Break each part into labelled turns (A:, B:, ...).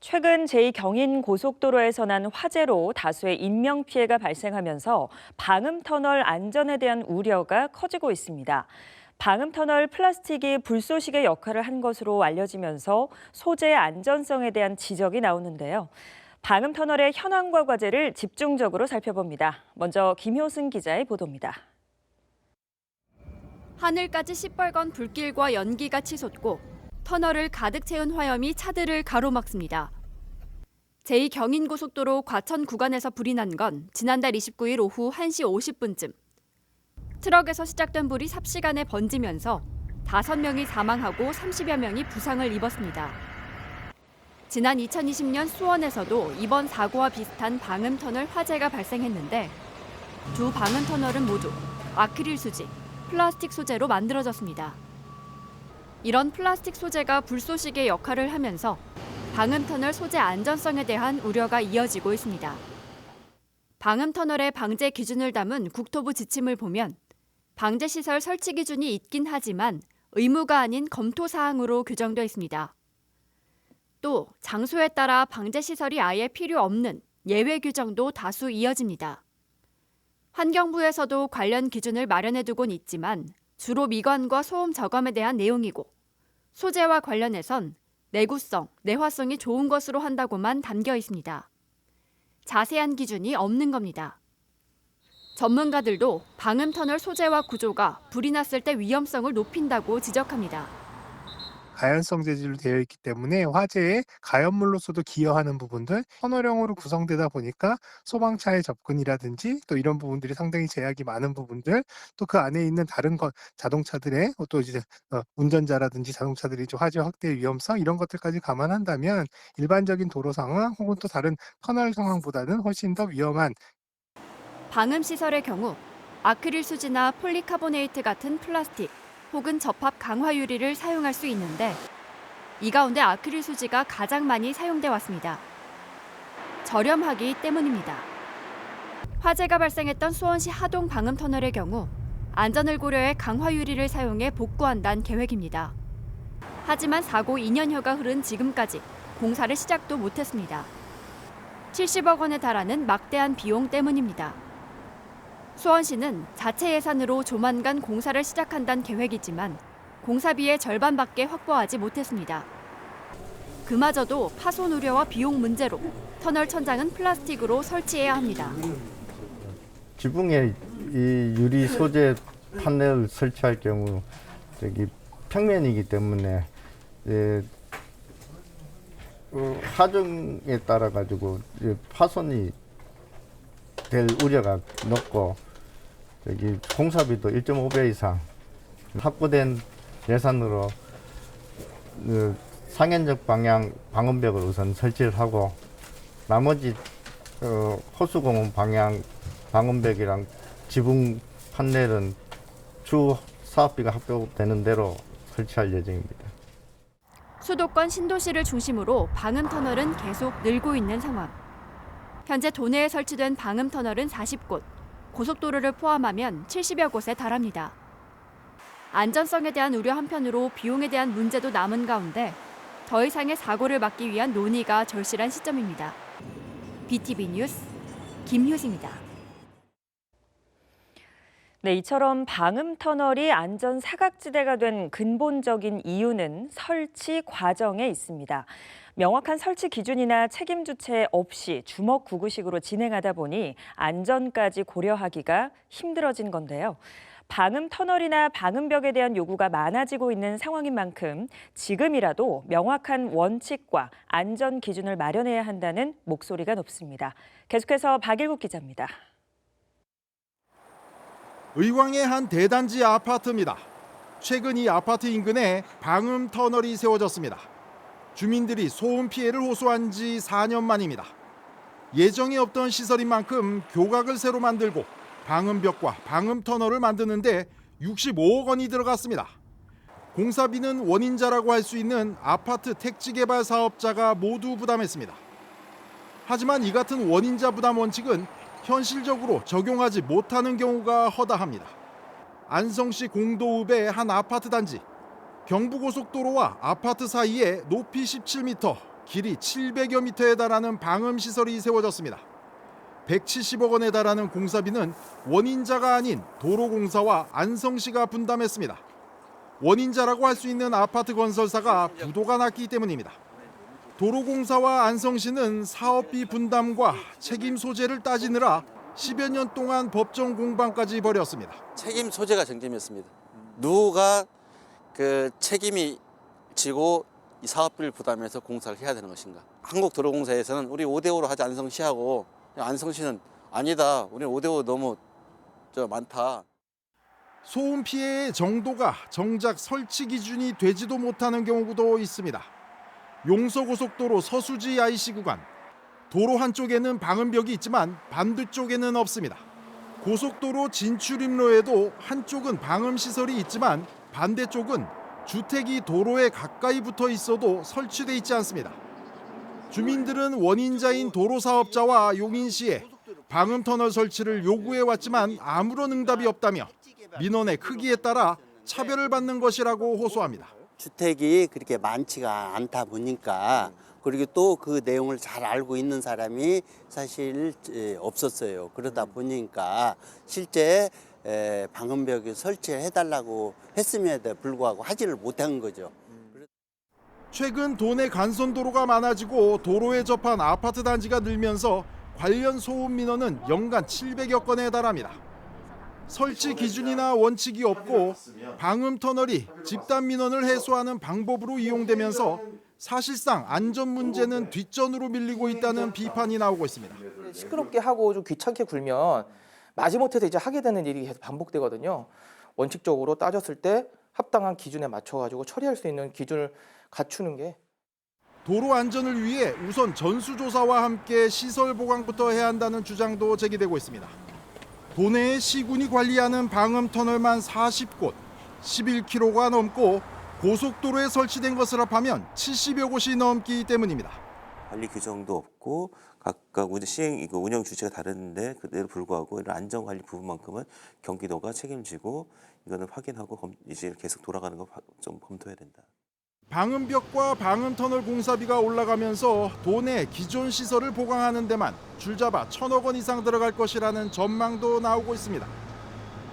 A: 최근 제2경인 고속도로에서 난 화재로 다수의 인명 피해가 발생하면서 방음터널 안전에 대한 우려가 커지고 있습니다. 방음터널 플라스틱이 불쏘시개 역할을 한 것으로 알려지면서 소재 안전성에 대한 지적이 나오는데요. 방음터널의 현황과 과제를 집중적으로 살펴봅니다. 먼저 김효승 기자의 보도입니다.
B: 하늘까지 시뻘건 불길과 연기가 치솟고 터널을 가득 채운 화염이 차들을 가로막습니다. 제2경인고속도로 과천 구간에서 불이 난 건 지난달 29일 오후 1시 50분쯤. 트럭에서 시작된 불이 삽시간에 번지면서 5명이 사망하고 30여 명이 부상을 입었습니다. 지난 2020년 수원에서도 이번 사고와 비슷한 방음 터널 화재가 발생했는데 두 방음 터널은 모두 아크릴 수지, 플라스틱 소재로 만들어졌습니다. 이런 플라스틱 소재가 불쏘시개 역할을 하면서 방음터널 소재 안전성에 대한 우려가 이어지고 있습니다. 방음터널의 방제 기준을 담은 국토부 지침을 보면 방제시설 설치 기준이 있긴 하지만 의무가 아닌 검토 사항으로 규정되어 있습니다. 또 장소에 따라 방제시설이 아예 필요 없는 예외 규정도 다수 이어집니다. 환경부에서도 관련 기준을 마련해 두곤 있지만 주로 미관과 소음 저감에 대한 내용이고 소재와 관련해선 내구성, 내화성이 좋은 것으로 한다고만 담겨 있습니다. 자세한 기준이 없는 겁니다. 전문가들도 방음터널 소재와 구조가 불이 났을 때 위험성을 높인다고 지적합니다.
C: 가연성 재질로 되어 있기 때문에 화재에 가연물로서도 기여하는 부분들 터널형으로 구성되다 보니까 소방차의 접근이라든지 또 이런 부분들이 상당히 제약이 많은 부분들 또 그 안에 있는 다른 것 자동차들의 또 이제 어, 운전자라든지 자동차들이 좀 화재 확대 위험성 이런 것들까지 감안한다면 일반적인 도로 상황 혹은 또 다른 터널 상황보다는 훨씬 더 위험한
B: 방음 시설의 경우 아크릴 수지나 폴리카보네이트 같은 플라스틱 혹은 접합 강화 유리를 사용할 수 있는데 이 가운데 아크릴 수지가 가장 많이 사용돼 왔습니다. 저렴하기 때문입니다. 화재가 발생했던 수원시 하동 방음 터널의 경우 안전을 고려해 강화 유리를 사용해 복구한다는 계획입니다. 하지만 사고 2년여가 흐른 지금까지 공사를 시작도 못했습니다. 70억 원에 달하는 막대한 비용 때문입니다. 수원시는 자체 예산으로 조만간 공사를 시작한다는 계획이지만 공사비의 절반밖에 확보하지 못했습니다. 그마저도 파손 우려와 비용 문제로 터널 천장은 플라스틱으로 설치해야 합니다.
D: 지붕에 이 유리 소재 판넬을 설치할 경우 저기 평면이기 때문에 예, 어, 하중에 따라 가지고 이 파손이 될 우려가 높고 저기 공사비도 1.5배 이상 확보된 예산으로 그 상현적 방향 방음벽을 우선 설치를 하고 나머지 어, 호수공원 방향 방음벽이랑 지붕 판넬은 주 사업비가 합격되는 대로 설치할 예정입니다.
B: 수도권 신도시를 중심으로 방음 터널은 계속 늘고 있는 상황. 현재 도내에 설치된 방음 터널은 40곳, 고속도로를 포함하면 70여 곳에 달합니다. 안전성에 대한 우려 한편으로 비용에 대한 문제도 남은 가운데 더 이상의 사고를 막기 위한 논의가 절실한 시점입니다. BTV 뉴스 김효승입니다.
A: 네, 이처럼 방음 터널이 안전 사각지대가 된 근본적인 이유는 설치 과정에 있습니다. 명확한 설치 기준이나 책임 주체 없이 주먹 구구식으로 진행하다 보니 안전까지 고려하기가 힘들어진 건데요. 방음 터널이나 방음벽에 대한 요구가 많아지고 있는 상황인 만큼 지금이라도 명확한 원칙과 안전 기준을 마련해야 한다는 목소리가 높습니다. 계속해서 박일국 기자입니다.
E: 의왕의 한 대단지 아파트입니다. 최근 이 아파트 인근에 방음 터널이 세워졌습니다. 주민들이 소음 피해를 호소한 지 4년 만입니다. 예정이 없던 시설인 만큼 교각을 새로 만들고 방음벽과 방음 터널을 만드는데 65억 원이 들어갔습니다. 공사비는 원인자라고 할 수 있는 아파트 택지 개발 사업자가 모두 부담했습니다. 하지만 이 같은 원인자 부담 원칙은 현실적으로 적용하지 못하는 경우가 허다합니다. 안성시 공도읍의 한 아파트 단지 경부고속도로와 아파트 사이에 높이 17m, 길이 700여 미터에 달하는 방음 시설이 세워졌습니다. 170억 원에 달하는 공사비는 원인자가 아닌 도로공사와 안성시가 분담했습니다. 원인자라고 할 수 있는 아파트 건설사가 부도가 났기 때문입니다. 도로공사와 안성시는 사업비 분담과 책임 소재를 따지느라 10여 년 동안 법정 공방까지 벌였습니다.
F: 책임 소재가 쟁점이었습니다. 누가 그 책임이 지고 이 사업비를 부담해서 공사를 해야 되는 것인가? 한국도로공사에서는 우리 5대5로 하지 안성시하고 안성시는 아니다. 우리 5대5 너무 저 많다.
E: 소음 피해의 정도가 정작 설치 기준이 되지도 못하는 경우도 있습니다. 용서고속도로 서수지 IC 구간 도로 한쪽에는 방음벽이 있지만 반대쪽에는 없습니다. 고속도로 진출입로에도 한쪽은 방음 시설이 있지만 반대쪽은 주택이 도로에 가까이 붙어 있어도 설치돼 있지 않습니다. 주민들은 원인자인 도로 사업자와 용인시에 방음 터널 설치를 요구해 왔지만 아무런 응답이 없다며 민원의 크기에 따라 차별을 받는 것이라고 호소합니다.
G: 주택이 그렇게 많지가 않다 보니까 그리고 또 그 내용을 잘 알고 있는 사람이 사실 에, 없었어요. 그러다 보니까 실제 에, 방음벽에 설치해 달라고 했음에도 불구하고 하지를 못한 거죠.
E: 최근 도내 간선도로가 많아지고 도로에 접한 아파트 단지가 늘면서 관련 소음 민원은 연간 700여 건에 달합니다. 설치 기준이나 원칙이 없고 방음 터널이 집단 민원을 해소하는 방법으로 이용되면서 사실상 안전 문제는 뒷전으로 밀리고 있다는 비판이 나오고 있습니다.
H: 시끄럽게 하고 좀 귀찮게 굴면 마지못해서 이제 하게 되는 일이 계속 반복되거든요. 원칙적으로 따졌을 때 합당한 기준에 맞춰 가지고 처리할 수 있는 기준을 갖추는 게
E: 도로 안전을 위해 우선 전수조사와 함께 시설 보강부터 해야 한다는 주장도 제기되고 있습니다. 도내의 시군이 관리하는 방음 터널만 40곳, 11km가 넘고 고속도로에 설치된 것을 합하면 70여 곳이 넘기 때문입니다.
I: 관리 규정도 없고 각각 시행 이거 운영 주체가 다른데 그대로 불구하고 이런 안전 관리 부분만큼은 경기도가 책임지고 이거는 확인하고 검, 이제 계속 돌아가는 거 좀 검토해야 된다.
E: 방음벽과 방음터널 공사비가 올라가면서 도내 기존 시설을 보강하는 데만 줄잡아 천억 원 이상 들어갈 것이라는 전망도 나오고 있습니다.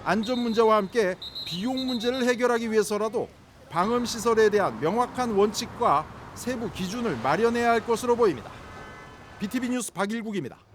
E: 안전 문제와 함께 비용 문제를 해결하기 위해서라도 방음 시설에 대한 명확한 원칙과 세부 기준을 마련해야 할 것으로 보입니다. BTV 뉴스 박일국입니다.